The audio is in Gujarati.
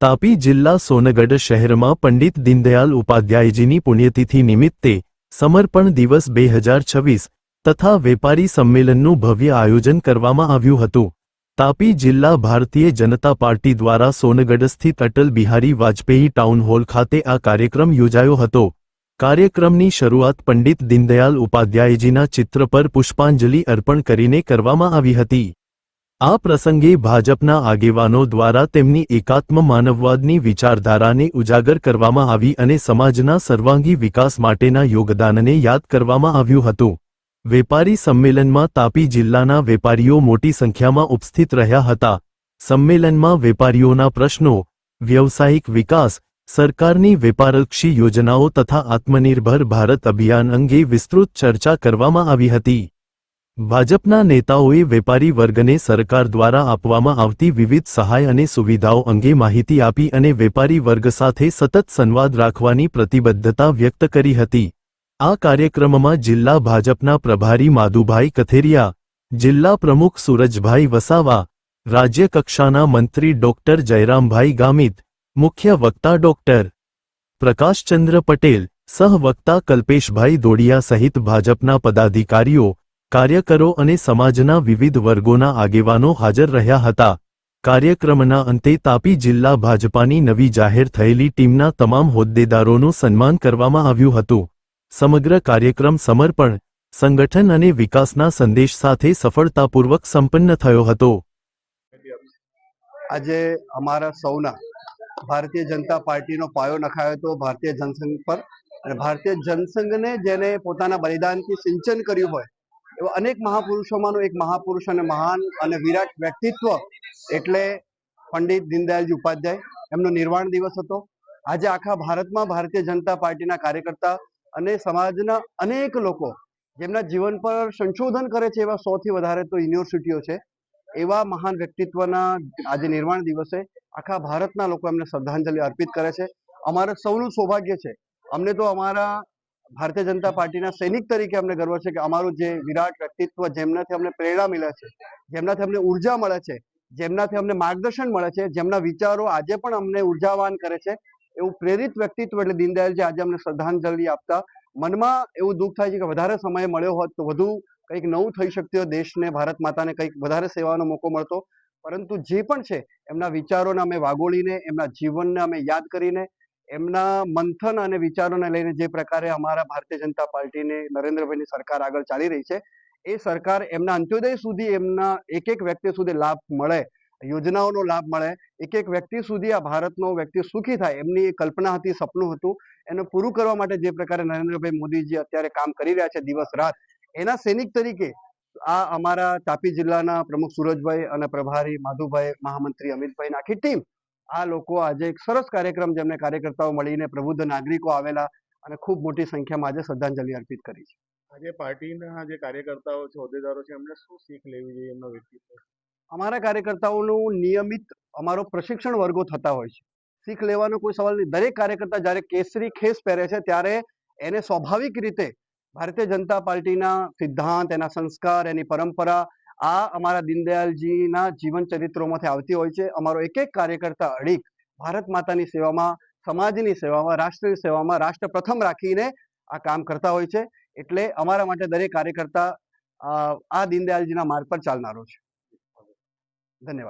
તાપી જિલ્લા સોનગઢ શહેરમાં પંડિત દીનદયાલ ઉપાધ્યાયજીની પુણ્યતિથિ નિમિત્તે સમર્પણ દિવસ બે હજાર છવ્વીસ તથા વેપારી સંમેલનનું ભવ્ય આયોજન કરવામાં આવ્યું હતું. તાપી જિલ્લા ભારતીય જનતા પાર્ટી દ્વારા સોનગઢ સ્થિત અટલ બિહારી વાજપેયી ટાઉન હોલ ખાતે આ કાર્યક્રમ યોજાયો હતો. કાર્યક્રમની શરૂઆત પંડિત દીનદયાલ ઉપાધ્યાયજીના ચિત્ર પર પુષ્પાંજલિ અર્પણ કરીને કરવામાં આવી હતી. આ પ્રસંગે ભાજપના આગેવાનો દ્વારા તેમની એકાત્મ માનવવાદની વિચારધારાને ઉજાગર કરવામાં આવી અને સમાજના સર્વાંગી વિકાસ માટેના યોગદાનને યાદ કરવામાં આવ્યું હતું. વેપારી સંમેલનમાં તાપી જિલ્લાના વેપારીઓ મોટી સંખ્યામાં ઉપસ્થિત રહ્યા હતા. સંમેલનમાં વેપારીઓના પ્રશ્નો, વ્યવસાયિક વિકાસ, સરકારની વેપારલક્ષી યોજનાઓ તથા આત્મનિર્ભર ભારત અભિયાન અંગે વિસ્તૃત ચર્ચા કરવામાં આવી હતી. ભાજપના નેતાઓએ વેપારી વર્ગને સરકાર દ્વારા આપવામાં આવતી વિવિધ સહાય અને સુવિધાઓ અંગે માહિતી આપી અને વેપારી વર્ગ સાથે સતત સંવાદ રાખવાની પ્રતિબદ્ધતા વ્યક્ત કરી હતી. આ કાર્યક્રમમાં જિલ્લા ભાજપના પ્રભારી માધુભાઈ કથેરિયા, જિલ્લા પ્રમુખ સુરજભાઈ વસાવા, રાજ્ય કક્ષાના મંત્રી ડોક્ટર જયરામભાઈ ગામિત, મુખ્ય વક્તા ડોક્ટર પ્રકાશચંદ્ર પટેલ સહવક્તા કલ્પેશભાઈ દોડિયા સહિત ભાજપના પદાધિકારીઓ કાર્યકરો અને સમાજના વિવિધ વર્ગોના આગેવાનો હાજર રહ્યા હતા. કાર્યક્રમના અંતે તાપી જિલ્લા ભાજપાની નવી જાહેર થયેલી ટીમના તમામ હોદ્દેદારોનું સન્માન કરવામાં આવ્યું હતું. સમગ્ર કાર્યક્રમ સમર્પણ, સંગઠન અને વિકાસના સંદેશ સાથે સફળતાપૂર્વક સંપન્ન થયો હતો. આજે અમારા સૌના ભારતીય જનતા પાર્ટીનો પાયો નખાયો હતો ભારતીય જનસંઘ પર. અને ભારતીય જનસંઘને જેને પોતાના બલિદાનથી સિંચન કર્યું હોય એવા અનેક મહાપુરુષોમાંનું એક મહાપુરુષ અને મહાન અને વિરાટ વ્યક્તિત્વ એટલે પંડિત દીનદયાલજી ઉપાધ્યાય. એમનો નિર્વાણ દિવસ હતો. આજે આખા ભારતમાં ભારતીય જનતા પાર્ટીના કાર્યકર્તા અને સમાજના અનેક લોકો જેમના જીવન પર સંશોધન કરે છે એવા સૌથી વધારે તો યુનિવર્સિટીઓ છે. એવા મહાન વ્યક્તિત્વના આજે નિર્વાણ દિવસે આખા ભારતના લોકો એમને શ્રદ્ધાંજલિ અર્પિત કરે છે. અમારે સૌનું સૌભાગ્ય છે. અમને તો અમારા ભારતીય જનતા પાર્ટીના સૈનિક તરીકે અમને ગર્વ છે કે અમારું જે વિરાટ વ્યક્તિત્વ જેમનાથી અમને પ્રેરણા મળે છે, જેમનાથી અમને ઊર્જા મળે છે, જેમનાથી અમને માર્ગદર્શન મળે છે, જેમના વિચારો આજે પણ અમને ઉર્જાવાન કરે છે, એવું પ્રેરિત વ્યક્તિત્વ એટલે દીનદયાલજી આજે અમને શ્રદ્ધાંજલિ આપતા મનમાં એવું દુઃખ થાય છે કે વધારે સમય મળ્યો હોત તો વધુ કંઈક નવું થઈ શકતું દેશને, ભારત માતાને કંઈક વધારે સેવાનો મોકો મળતો. પરંતુ જે પણ છે, એમના વિચારોને અમે વાગોળીને, એમના જીવનને અમે યાદ કરીને એમના મંથન અને વિચારોને લઈને જે પ્રકારે અમારા ભારતીય જનતા પાર્ટીને નરેન્દ્રભાઈની સરકાર આગળ ચાલી રહી છે, એ સરકાર એમના અંત્યોદય સુધી એમના એક એક વ્યક્તિ સુધી લાભ મળે, યોજનાઓનો લાભ મળે એક એક વ્યક્તિ સુધી આ ભારતનો વ્યક્તિ સુખી થાય એમની કલ્પના હતી, સપનું હતું, એને પૂરું કરવા માટે જે પ્રકારે નરેન્દ્રભાઈ મોદીજી અત્યારે કામ કરી રહ્યા છે દિવસ રાત, એના સૈનિક તરીકે આ અમારા તાપી જિલ્લાના પ્રમુખ સુરજભાઈ અને પ્રભારી માધુભાઈ મહામંત્રી અમિતભાઈ આખી ટીમ આ લોકો આજે એક સરસ કાર્યક્રમ જેમને કાર્યકર્તાઓ મળીને પ્રબુદ્ધ નાગરિકો આવેલા અને ખૂબ મોટી સંખ્યામાં આજે શ્રદ્ધાંજલિ અર્પિત કરી છે. આજે પાર્ટીના જે કાર્યકર્તાઓ છે હોદ્દેદારો છે એમને શું શીખ લેવી જોઈએ એમના વ્યક્તિત્વ? અમારા કાર્યકર્તાઓનું નિયમિત અમારો પ્રશિક્ષણ વર્ગો થતા હોય છે. શીખ લેવાનો કોઈ સવાલ નહીં. દરેક કાર્યકર્તા જ્યારે કેસરી ખેસ પહેરે છે ત્યારે એને સ્વાભાવિક રીતે ભારતીય જનતા પાર્ટીના સિદ્ધાંત એના સંસ્કાર એની પરંપરા આ અમારા દીનદયાલજીના જીવન ચરિત્રોમાંથી આવતી હોય છે. અમારો એક એક કાર્યકર્તા અડીક ભારત માતાની સેવામાં, સમાજની સેવામાં, રાષ્ટ્રની સેવામાં રાષ્ટ્ર પ્રથમ રાખીને આ કામ કરતા હોય છે. એટલે અમારા માટે દરેક કાર્યકર્તા આ દીનદયાલજીના માર્ગ પર ચાલનારો છે. ધન્યવાદ.